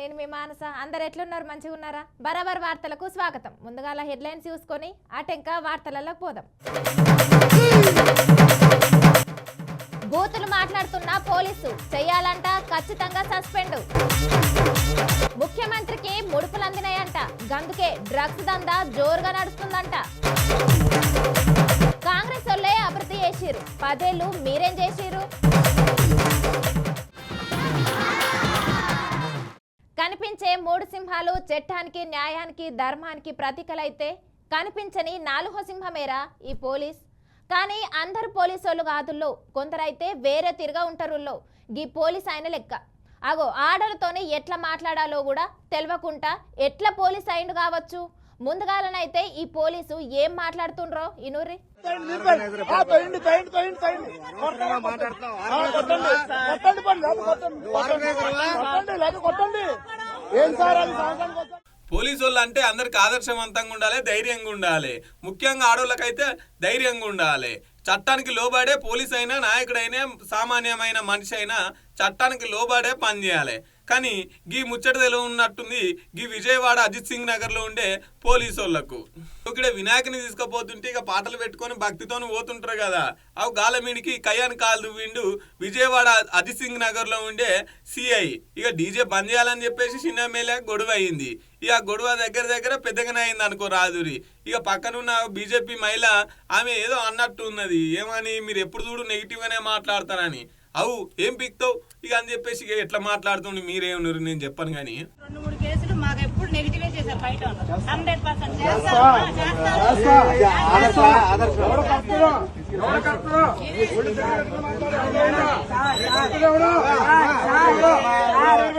నేను మీ మానస. అందరు ఎట్లున్నారు? మంచిగా ఉన్నారా? బరాబర్ వార్తలకు స్వాగతం. ముందుగా హెడ్లైన్స్ చూసుకొని అటెంక వార్తలలో పోదాం. బూతులు మాట్లాడుతున్న పోలీసు. చేయాలంట ఖచ్చితంగా సస్పెండ్. ముఖ్యమంత్రికి ముడుపులు అందినాయంట. గందుకే డ్రగ్స్ దందా జోరుగా నడుస్తుందంట. కాంగ్రెస్ వాళ్ళే అభివృద్ధి చేసిరు పదేళ్ళు మీరేం చేసిరు కనిపించే మూడు సింహాలు చట్టానికి న్యాయానికి ధర్మానికి ప్రతీకలైతే కనిపించని నాలుగో సింహమేరా ఈ పోలీస్. కానీ అందరు పోలీసోళ్ళు కాదుల్లో కొందరైతే వేరే తిరగా ఉంటారుల్లో. గీ పోలీస్ ఆయన లెక్క. అగో ఆర్డర్తోనే ఎట్లా మాట్లాడాలో కూడా తెలియకుండా ఎట్లా పోలీస్ అయిండు కావచ్చు? ముందుగాలనైతే ఈ పోలీసు ఏం మాట్లాడుతుండ్రో ఇనూరి పోలీసు వాళ్ళు అంటే అందరికి ఆదర్శవంతంగా ఉండాలి ధైర్యంగా ఉండాలి. ముఖ్యంగా ఆడవాళ్ళకైతే ధైర్యంగా ఉండాలి. చట్టానికి లోబడే పోలీస్ అయినా నాయకుడైనా సామాన్యమైన మనిషి అయినా చట్టానికి లోబడే పనిచేయాలి కానీ గీ ముచ్చట తెలివి ఉన్నట్టుంది గీ విజయవాడ అజిత్ సింగ్ నగర్లో ఉండే పోలీసు వాళ్ళకు ఇక్కడ వినాయకుని తీసుకుపోతుంటే ఇక పాటలు పెట్టుకొని భక్తితోని పోతుంటారు కదా. అవు గాలమీడికి కయ్యాన్ కాలు వీండు విజయవాడ అజిత్ సింగ్ నగర్లో ఉండే సిఐ. ఇక డీజే బంద్ చేయాలని చెప్పేసి చిన్న మేలే గొడవ అయింది. ఇక గొడవ దగ్గర దగ్గర పెద్దగానే అయింది అనుకో రాదురి. ఇక పక్కనున్న బీజేపీ మహిళ ఆమె ఏదో అన్నట్టు ఉన్నది. ఏమని? మీరు ఎప్పుడు చూడు నెగిటివ్ గానే మాట్లాడతారని. అవు ఏం పిక్తావు? ఇక అని చెప్పేసి ఇక ఎట్లా మాట్లాడుతుండే మీరేమన్నారు? నేను చెప్పను కానీ. రెండు మూడు కేసులు మాకు ఎప్పుడు నెగిటివే చేశారు బయట.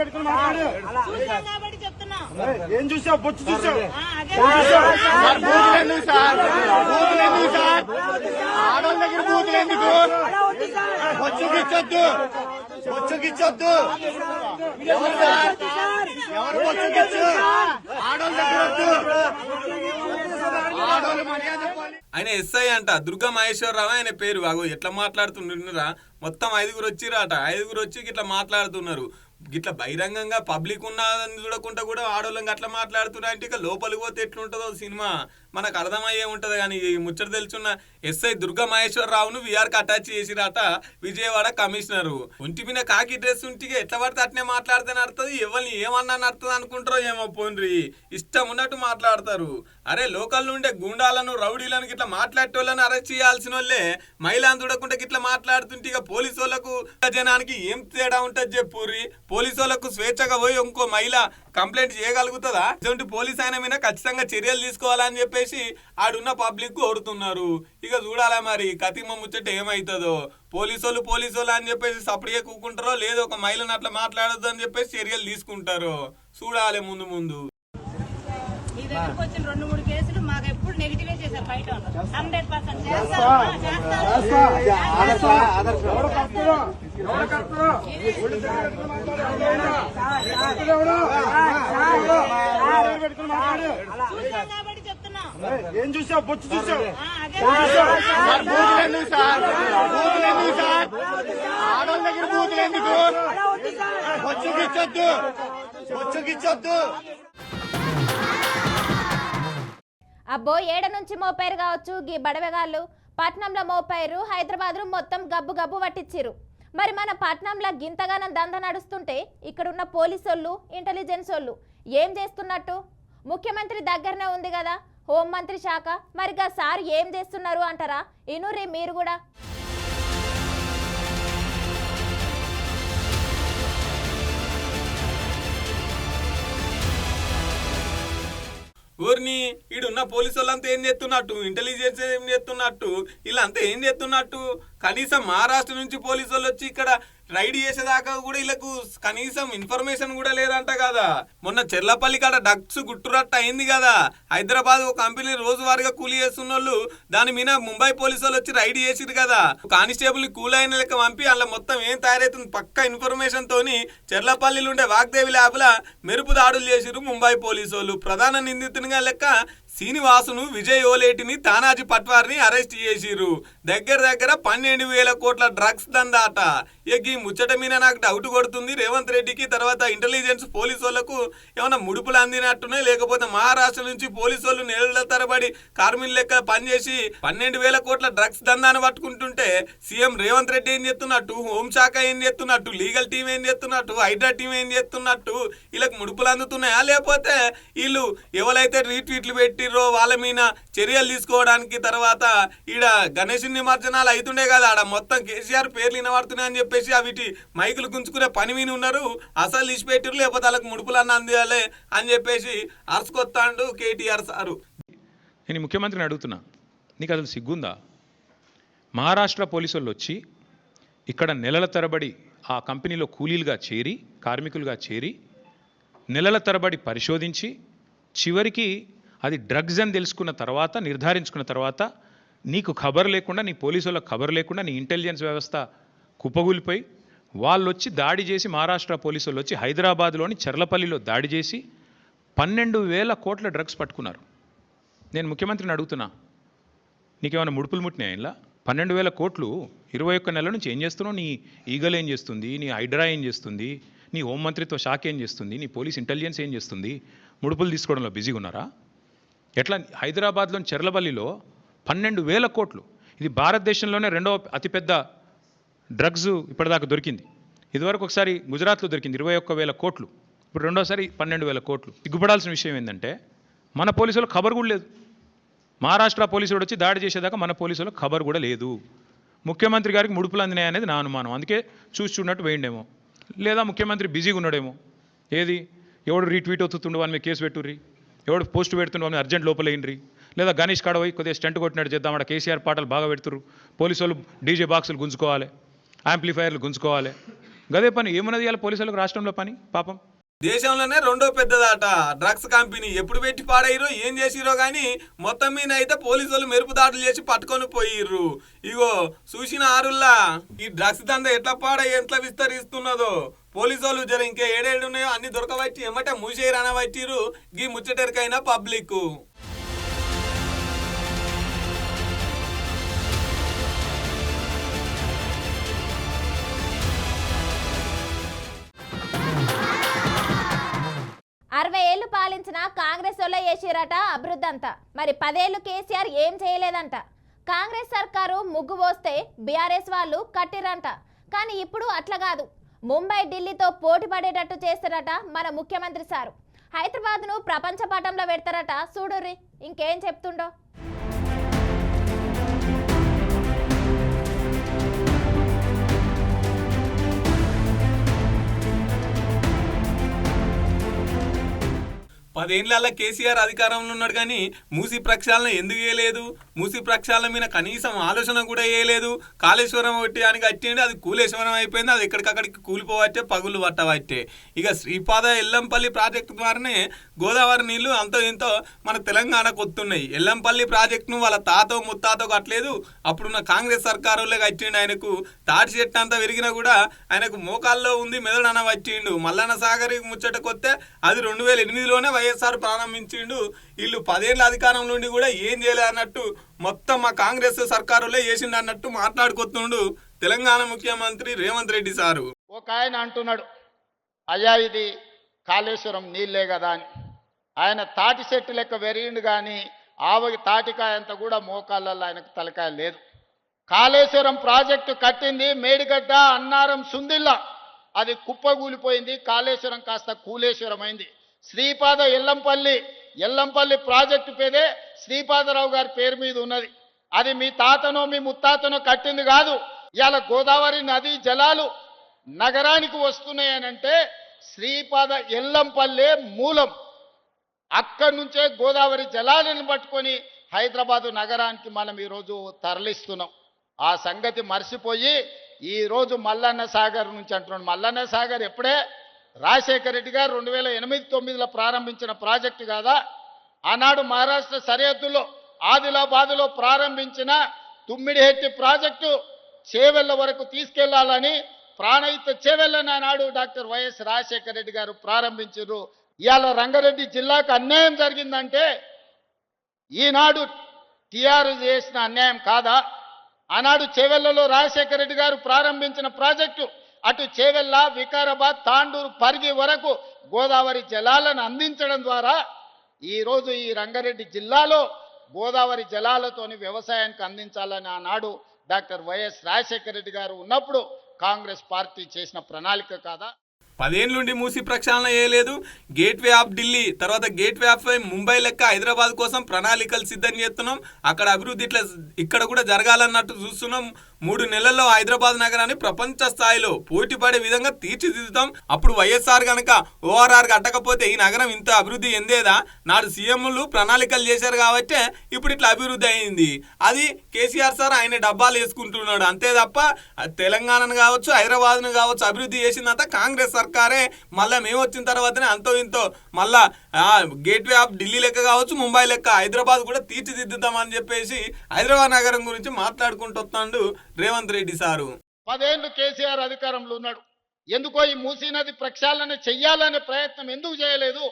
చూసాం కాబట్టి చెప్తున్నాం. ఏం చూసావు బొచ్చు చూసావు ఆ, అదే సార్ బూతులు ఎందుకు సార్? బూతులు ఎందుకు సార్? ఆడవాళ్ళ దగ్గర బూతులు ఎందుకు? బొచ్చుకిచ్చొద్దు బొచ్చుకిచ్చొద్దు ఎవరు సార్ ఎవరు బొచ్చుకిచ్చు ఆడవాళ్ళ మర్యాద ఆయన ఎస్ఐ అంట దుర్గా మహేశ్వరరావు ఆయన పేరు. అగో ఎట్లా మాట్లాడుతుండ్రా? మొత్తం ఐదుగురు వచ్చిరాట ఐదుగురు వచ్చి ఇట్లా మాట్లాడుతున్నారు. ఇట్లా బహిరంగంగా పబ్లిక్ ఉన్నదని చూడకుండా కూడా ఆడోళ్ళంగా అట్లా మాట్లాడుతున్నా అంటే ఇక లోపలికి పోతే ఎట్లుంటుందో సినిమా. మనకు అర్థమయ్యే ఉంటది కానీ ఈ ముచ్చట తెలుసున్న ఎస్ఐ దుర్గా మహేశ్వరరావును వీఆర్కి అటాచ్ చేసిరాట విజయవాడ కమిషనరు. ఒంటి మీద కాకి డ్రెస్ ఉంటే ఎట్లా పడితే అట్నే మాట్లాడితే నడుతుంది ఎవరిని ఏమన్నా నడుతుంది అనుకుంటారో ఏమో పోన్రి. ఇష్టం ఉన్నట్టు మాట్లాడతారు. అరే లోకల్ నుండే గుండాలను రౌడీలను ఇట్లా మాట్లాడేటోళ్ళని అరెస్ట్ చేయాల్సిన వాళ్ళే మహిళను చూడకుండా గిట్లా మాట్లాడుతుంటే ఇక పోలీసు వాళ్ళకు జనానికి ఏం తేడా ఉంటుంది చెప్పుర్రి? పోలీసు వాళ్ళకు స్వేచ్ఛగా పోయి ఇంకో మహిళ కంప్లైంట్ చేయగలుగుతుందా? ఇటువంటి పోలీస్ ఆయన మీద ఖచ్చితంగా చర్యలు తీసుకోవాలని చెప్పేసి ఆడున్న పబ్లిక్ కోరుతున్నారు ఇక చూడాలా మరి కతిమ ముచ్చట ఏమవుతుందో పోలీసు వాళ్ళు పోలీసు వాళ్ళు అని చెప్పేసి సపరేట్గా కూకుంటారో లేదో ఒక మహిళను అట్లా మాట్లాడొద్దు అని చెప్పేసి చర్యలు తీసుకుంటారో? చూడాలి ముందు ముందు. మీ దగ్గరకు వచ్చిన రెండు మూడు కేసులు మాకు ఎప్పుడు నెగిటివే చేశారు బయట హండ్రెడ్ పర్సెంట్. చేస్తా. చేస్తా. చూసాం కాబట్టి ఏం చూసావు? బొచ్చు చూసావు? ఆ, అదే సార్ బూతులు ఎందుకు సార్? బూతులు ఎందుకు సార్? ఆడవాళ్ళ దగ్గర బూతులు ఎందుకు? బొచ్చుకిచ్చొద్దు బొచ్చుకిచ్చొద్దు అబ్బో ఏడ నుంచి మోపారు కావచ్చు? గీ బడవెగాళ్ళు. పట్నంలో మోపారు. హైదరాబాద్ మొత్తం గబ్బు గబ్బు పట్టించిరు మరి మన పట్నంలో గింతగానం దంద నడుస్తుంటే ఇక్కడున్న పోలీసు వాళ్ళు ఇంటెలిజెన్స్ వాళ్ళు ఏం చేస్తున్నట్టు? ముఖ్యమంత్రి దగ్గరనే ఉంది కదా. హోంమంత్రి శాఖ మరిగా సార్ ఏం చేస్తున్నారు అంటారా? ఇనురే మీరు కూడా. ఊరిని ఈడున్న పోలీసు వాళ్ళంతా ఏం చేస్తున్నట్టు? ఇంటెలిజెన్స్ ఏం చేస్తున్నట్టు? వీళ్ళంతా ఏం చేస్తున్నట్టు? కనీసం మహారాష్ట్ర నుంచి పోలీసు వాళ్ళు వచ్చి ఇక్కడ రైడ్ చేసేదాకా కూడా వీళ్ళకు కనీసం ఇన్ఫర్మేషన్ కూడా లేదంట కదా. మొన్న చెర్లపల్లి కాడ డక్స్ గుట్టురట్ట అయింది కదా. హైదరాబాద్ ఒక కంపెనీ రోజువారీగా కూలీ చేస్తున్న వాళ్ళు దాని మీద ముంబై పోలీసు వాళ్ళు వచ్చి రైడ్ చేసిరు కదా. కానిస్టేబుల్ని కూల్ అయిన లెక్క పంపి అలా మొత్తం ఏం తయారైతుంది పక్క ఇన్ఫర్మేషన్ తోని చెర్లపల్లిలో ఉండే వాగ్దేవి ల్యాబ్ల మెరుపు దాడులు చేసిరు ముంబై పోలీసు వాళ్ళు ప్రధాన నిందితునిగా లెక్క శ్రీనివాసును విజయ్ ఓలేటిని తానాజీ పట్వారిని అరెస్ట్ చేసిరు దగ్గర దగ్గర పన్నెండు వేల కోట్ల డ్రగ్స్ దందాట. ఇక ఈ ముచ్చట మీద నాకు డౌట్ కొడుతుంది. రేవంత్ రెడ్డికి తర్వాత ఇంటెలిజెన్స్ పోలీసు వాళ్ళకు ఏమైనా ముడుపులు అందినట్టునే లేకపోతే మహారాష్ట్ర నుంచి పోలీసు వాళ్ళు నెలల తరబడి కార్మికుల లెక్క పనిచేసి పన్నెండు వేల కోట్ల డ్రగ్స్ దందాన్ని పట్టుకుంటుంటే సీఎం రేవంత్ రెడ్డి ఏం చేస్తున్నట్టు హోంశాఖ ఏం చేస్తున్నట్టు లీగల్ టీం ఏం చేస్తున్నట్టు హైడ్రా టీం ఏం చేస్తున్నట్టు వీళ్ళకి ముడుపులు అందుతున్నాయా? లేకపోతే వీళ్ళు ఎవరైతే రీట్వీట్లు పెట్టిర్రో వాళ్ళ మీద చర్యలు తీసుకోవడానికి తర్వాత ఈడ గణేష్ నిమజ్జనాలు అవుతుండే కదా. ఆడ మొత్తం కేసీఆర్ పేర్లు వినబడుతున్నాయి అని చెప్పేసి అవిటి మైకులు గుంజుకునే పని మీద ఉన్నారు. అసలు ఇచ్చి లేకపోతే వాళ్ళకి ముడుపులు అందియాలి అని చెప్పేసి అరుచుకొత్తాండు కేటీఆర్ సారు. నేను ముఖ్యమంత్రిని అడుగుతున్నా. నీకు అసలు సిగ్గుందా? మహారాష్ట్ర పోలీసులు వచ్చి ఇక్కడ నెలల తరబడి ఆ కంపెనీలో కూలీలుగా చేరి కార్మికులుగా చేరి నెలల తరబడి పరిశోధించి చివరికి అది డ్రగ్స్ అని తెలుసుకున్న తర్వాత నిర్ధారించుకున్న తర్వాత నీకు ఖబర్ లేకుండా నీ పోలీసు వాళ్ళకి ఖబర్ లేకుండా నీ ఇంటెలిజెన్స్ వ్యవస్థ కుప్పగూలిపోయి వాళ్ళు వచ్చి దాడి చేసి మహారాష్ట్ర పోలీసు వాళ్ళు వచ్చి హైదరాబాద్లోని చర్లపల్లిలో దాడి చేసి పన్నెండు వేల కోట్ల డ్రగ్స్ పట్టుకున్నారు. నేను ముఖ్యమంత్రిని అడుగుతున్నా నీకేమైనా ముడుపులు ముట్టినాయి ఇలా పన్నెండు వేల కోట్లు ఇరవై ఒక్క నెల నుంచి ఏం చేస్తున్నావు? నీ ఈగల్ ఏం చేస్తుంది? నీ హైడ్రా ఏం చేస్తుంది? నీ హోంమంత్రిత్వ శాఖ ఏం చేస్తుంది? నీ పోలీస్ ఇంటెలిజెన్స్ ఏం చేస్తుంది? ముడుపులు తీసుకోవడంలో బిజీగా ఉన్నారా? ఎట్లా? హైదరాబాద్లోని చెర్లపల్లిలో పన్నెండు వేల కోట్లు. ఇది భారతదేశంలోనే రెండవ అతిపెద్ద డ్రగ్స్ ఇప్పటిదాకా దొరికింది. ఇదివరకు ఒకసారి గుజరాత్లో దొరికింది ఇరవై ఒక్క వేల కోట్లు. ఇప్పుడు రెండోసారి పన్నెండు వేల కోట్లు. సిగ్గుపడాల్సిన విషయం ఏంటంటే మన పోలీసులకు ఖబర్ కూడా లేదు. మహారాష్ట్ర పోలీసుడు వచ్చి దాడి చేసేదాకా మన పోలీసులకు ఖబర్ కూడా లేదు. ముఖ్యమంత్రి గారికి ముడుపులు అందినాయి అనేది నా అనుమానం. అందుకే చూసి చూడనట్టు వేయండేమో. లేదా ముఖ్యమంత్రి బిజీగా ఉన్నాడేమో. ఏది? ఎవడు రీట్వీట్ అవుతుండు వాని మీద కేసు పెట్టుర్రీ? ఎవడు పోస్ట్ పెడుతుండు అర్జెంట్ లోపలేయండి లేదా గణేష్ కాడ పోయి కొద్దిగా స్టంట్ కొట్టినట్టు చేద్దాం అక్కడ కేసీఆర్ పాటలు బాగా పెడుతురు పోలీసు వాళ్ళు డీజే బాక్సులు గుంజుకోవాలి యాంప్లిఫైర్లు గుంజుకోవాలి. గదే పని ఏమున్నది ఇవాళ పోలీసులకు రాష్ట్రంలో పని? పాపం. దేశంలోనే రెండో పెద్దదాట. డ్రగ్స్ కంపెనీ ఎప్పుడు పెట్టి పాడైరో ఏం చేసిరో కానీ మొత్తం మీద అయితే పోలీసులు మెరుపు దాడులు చేసి పట్టుకొని పోయిర్రు. ఇగో చూసిన ఆరుల్లా ఈ డ్రగ్స్ దంద ఎట్లా పాడ ఎట్లా విస్తరిస్తున్నదో. పోలీసులు జర ఇంకా ఏడేడున్నాయో ఉన్నాయో అన్ని దొరకబట్టి ఎమ్మటే మూసేయరానబట్టిరు గీ ముచ్చటెరికైనా పబ్లిక్ అరవై ఏళ్ళు పాలించిన కాంగ్రెస్ వాళ్ళే చేసిరట అభివృద్ధి అంతా మరి పదేళ్ళు కేసీఆర్ ఏం చేయలేదంట. కాంగ్రెస్ సర్కారు ముగ్గు పోస్తే బీఆర్ఎస్ వాళ్ళు కట్టిరంట. కానీ ఇప్పుడు అట్లా కాదు. ముంబై ఢిల్లీతో పోటీ పడేటట్టు చేస్తారట మన ముఖ్యమంత్రి సారు. హైదరాబాద్ను ప్రపంచ పటంలో పెడతారట. చూడుర్రి ఇంకేం చెప్తుండో? పదేళ్ళ కేసీఆర్ అధికారంలో ఉన్నాడు కానీ మూసి ప్రక్షాళన ఎందుకు వేయలేదు మూసి ప్రక్షాళన మీద కనీసం ఆలోచన కూడా వేయలేదు కాళేశ్వరం ఒకటి అని కట్టిండి అది కూలేశ్వరం అయిపోయింది అది ఎక్కడికక్కడికి కూలిపోవట్టే పగులు పట్టవట్టే. ఇక శ్రీపాద ఎల్లంపల్లి ప్రాజెక్టు ద్వారానే గోదావరి నీళ్ళు అంతో ఇంతో మన తెలంగాణకు వస్తున్నాయి ఎల్లంపల్లి ప్రాజెక్టును వాళ్ళ తాతో ముత్తాతో కట్టలేదు అప్పుడున్న కాంగ్రెస్ సర్కారులే కట్టిండు ఆయనకు. తాటి చెట్టు అంతా విరిగినా కూడా ఆయనకు మోకాల్లో ఉంది మెదడు అన్న వచ్చిండు మల్లన్న సాగర్ ముచ్చటకొస్తే అది రెండు వేల ఎనిమిదిలోనే వైఎస్ఆర్ ప్రారంభించిండు. వీళ్ళు పదేళ్ళ అధికారం నుండి కూడా ఏం చేయలేదు అన్నట్టు మొత్తం మా కాంగ్రెస్ సర్కారులే చేసిండు అన్నట్టు మాట్లాడుకొస్తుండు తెలంగాణ ముఖ్యమంత్రి రేవంత్ రెడ్డి సారు. ఒక ఆయన అంటున్నాడు అయ్యా ఇది కాళేశ్వరం నీళ్ళే కదా అని. ఆయన తాటి చెట్టు లెక్క వెరిగిండు కానీ ఆవకి తాటికాయ అంత కూడా మోకాళ్ళల్లో ఆయనకు తలకాయ లేదు. కాళేశ్వరం ప్రాజెక్టు కట్టింది మేడిగడ్డ అన్నారం సుందిల్లా. అది కుప్పగూలిపోయింది కాళేశ్వరం కాస్త కూలేశ్వరం అయింది శ్రీపాద ఎల్లంపల్లి ఎల్లంపల్లి ప్రాజెక్టు పేరే శ్రీపాదరావు గారి పేరు మీద ఉన్నది. అది మీ తాతనో మీ ముత్తాతనో కట్టింది కాదు. ఇవాళ గోదావరి నదీ జలాలు నగరానికి వస్తున్నాయనంటే శ్రీపాద ఎల్లంపల్లే మూలం. అక్కడి నుంచే గోదావరి జలాలను పట్టుకొని హైదరాబాదు నగరానికి మనం ఈరోజు తరలిస్తున్నాం. ఆ సంగతి మర్చిపోయి ఈరోజు మల్లన్న సాగర్ నుంచి అంటున్నాడు. మల్లన్న సాగర్ ఎప్పుడే? రాజశేఖర రెడ్డి గారు రెండు వేల ఎనిమిది తొమ్మిదిలో ప్రారంభించిన ప్రాజెక్టు కాదా? ఆనాడు మహారాష్ట్ర సరిహద్దులో ఆదిలాబాదులో ప్రారంభించిన తుమ్మిడిహెట్టి ప్రాజెక్టు చేవెళ్ళ వరకు తీసుకెళ్ళాలని ప్రాణహిత చేవెళ్ళని ఆనాడు డాక్టర్ వైఎస్ రాజశేఖర రెడ్డి గారు ప్రారంభించారు. ఇవాళ రంగారెడ్డి జిల్లాకు అన్యాయం జరిగిందంటే ఈనాడు టీఆర్ చేసిన అన్యాయం కాదా? ఆనాడు చేవెళ్ళలో రాజశేఖర రెడ్డి గారు ప్రారంభించిన ప్రాజెక్టు అటు చేవెళ్ళ వికారాబాద్ తాండూరు పరిగి వరకు గోదావరి జలాలను అందించడం ద్వారా ఈరోజు ఈ రంగారెడ్డి జిల్లాలో గోదావరి జలాలతోని వ్యవసాయానికి అందించాలని ఆనాడు డాక్టర్ వైఎస్ రాజశేఖర రెడ్డి గారు ఉన్నప్పుడు కాంగ్రెస్ పార్టీ చేసిన ప్రణాళిక కాదా? పదేళ్ళుండి మూసి ప్రక్షాళన చేయలేదు. గేట్వే ఆఫ్ ఢిల్లీ తర్వాత గేట్వే ఆఫ్ ముంబై లెక్క హైదరాబాద్ కోసం ప్రణాళికలు సిద్ధం చేస్తున్నాం. అక్కడ అభివృద్ధి ఇట్లా ఇక్కడ కూడా జరగాలన్నట్టు చూస్తున్నాం. మూడు నెలల్లో హైదరాబాద్ నగరాన్ని ప్రపంచ స్థాయిలో పోటీ పడే విధంగా తీర్చిదిద్దుతాం. అప్పుడు వైఎస్ఆర్ గనక ఓఆర్ఆర్ కట్టకపోతే ఈ నగరం ఇంత అభివృద్ధి ఎందేదా నాడు సీఎంలు ప్రణాళికలు చేశారు కాబట్టి ఇప్పుడు ఇట్లా అభివృద్ధి అయింది. అది కేసీఆర్ సార్ ఆయన డబ్బాలు వేసుకుంటున్నాడు. అంతే తప్ప తెలంగాణను కావచ్చు హైదరాబాద్ను కావచ్చు అభివృద్ధి చేసిందంతా కాంగ్రెస్ సర్కారే మళ్ళీ మేము వచ్చిన తర్వాతనే అంతో ఇంతో మళ్ళా గేట్వే ఆఫ్ ఢిల్లీ లెక్క కావచ్చు ముంబై లెక్క. హైదరాబాద్ కూడా తీర్చిదిద్దుతామని చెప్పేసి హైదరాబాద్ నగరం గురించి మాట్లాడుకుంటూ వస్తాడు రేవంత్ రెడ్డి సారు. పదేళ్ళు కేసీఆర్ అధికారంలో ఉన్నాడు. ఎందుకో ఈ మూసీ నది ప్రక్షాళన చెయ్యాలనే ప్రయత్నం ఎందుకు చేయలేదు?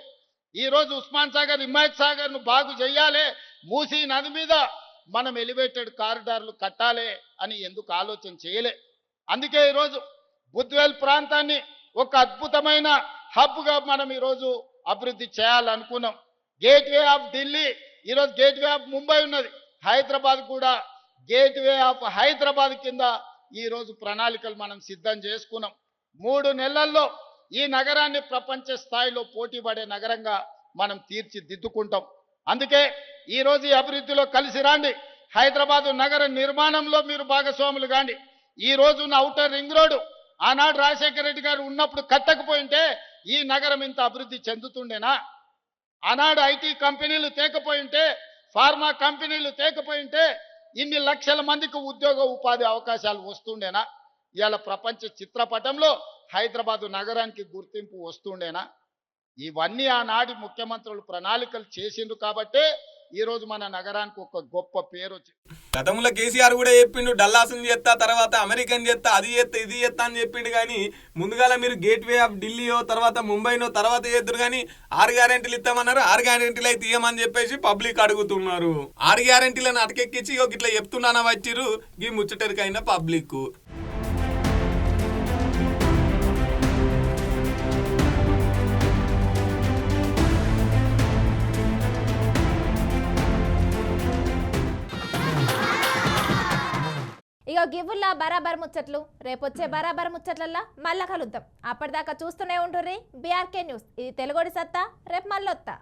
ఈ రోజు ఉస్మాన్ సాగర్ హిమాయత్ సాగర్ను బాగు చెయ్యాలే. మూసీ నది మీద మనం ఎలివేటెడ్ కారిడార్లు కట్టాలి అని ఎందుకు ఆలోచన చేయలే? అందుకే ఈరోజు బుద్వేల్ ప్రాంతాన్ని ఒక అద్భుతమైన హబ్గా మనం ఈరోజు అభివృద్ధి చేయాలనుకున్నాం. గేట్వే ఆఫ్ ఢిల్లీ ఈరోజు గేట్వే ఆఫ్ ముంబై ఉన్నది. హైదరాబాద్ కూడా గేట్వే ఆఫ్ హైదరాబాద్ కింద ఈరోజు ప్రణాళికలు మనం సిద్ధం చేసుకున్నాం. మూడు నెలల్లో ఈ నగరాన్ని ప్రపంచ స్థాయిలో పోటీ పడే నగరంగా మనం తీర్చిదిద్దుకుంటాం. అందుకే ఈరోజు ఈ అభివృద్ధిలో కలిసి రాండి. హైదరాబాదు నగర నిర్మాణంలో మీరు భాగస్వాములు కాండి. ఈ రోజు ఉన్న అవుటర్ రింగ్ రోడ్డు ఆనాడు రాజశేఖర రెడ్డి గారు ఉన్నప్పుడు కట్టకపోయింటే ఈ నగరం ఇంత అభివృద్ధి చెందుతుండేనా? ఆనాడు ఐటీ కంపెనీలు తేకపోయింటే ఫార్మా కంపెనీలు తేకపోయింటే ఇన్ని లక్షల మందికి ఉద్యోగ ఉపాధి అవకాశాలు వస్తుండేనా? ఇవాళ ప్రపంచ చిత్రపటంలో హైదరాబాదు నగరానికి గుర్తింపు వస్తుండేనా? ఇవన్నీ ఆనాటి ముఖ్యమంత్రులు ప్రణాళికలు చేసిండ్రు కాబట్టే ఈరోజు మన నగరానికి ఒక గొప్ప పేరు వచ్చింది గతంలో కేసీఆర్ కూడా చెప్పిండు డల్లాసుని చేస్తా తర్వాత అమెరికన్ చేస్తా అది చేస్తా ఇది చేస్తా అని చెప్పిండు కానీ ముందుగాల మీరు గేట్వే ఆఫ్ ఢిల్లీయో తర్వాత ముంబైనో తర్వాత చేద్దరు కానీ ఆరు గ్యారెంటీలు ఇస్తామన్నారు. ఆరు గ్యారెంటీలు అయితే ఇయ్యమని చెప్పేసి పబ్లిక్ అడుగుతున్నారు. ఆరు గ్యారెంటీలను అటకెక్కించి ఇట్లా చెప్తున్నానా వచ్చిర్రు. ఈ ముచ్చటరికైన పబ్లిక్ గివ్వుల్లా బరాబర్ ముచ్చట్లు. రేపొచ్చే బరాబర్ ముచ్చట్లల్లా మళ్ళా కలుద్దాం. అప్పటిదాకా చూస్తూనే ఉంటుర్రి బీఆర్కే న్యూస్. ఇది తెలుగుడి సత్తా రేపు మళ్ళొత్తా.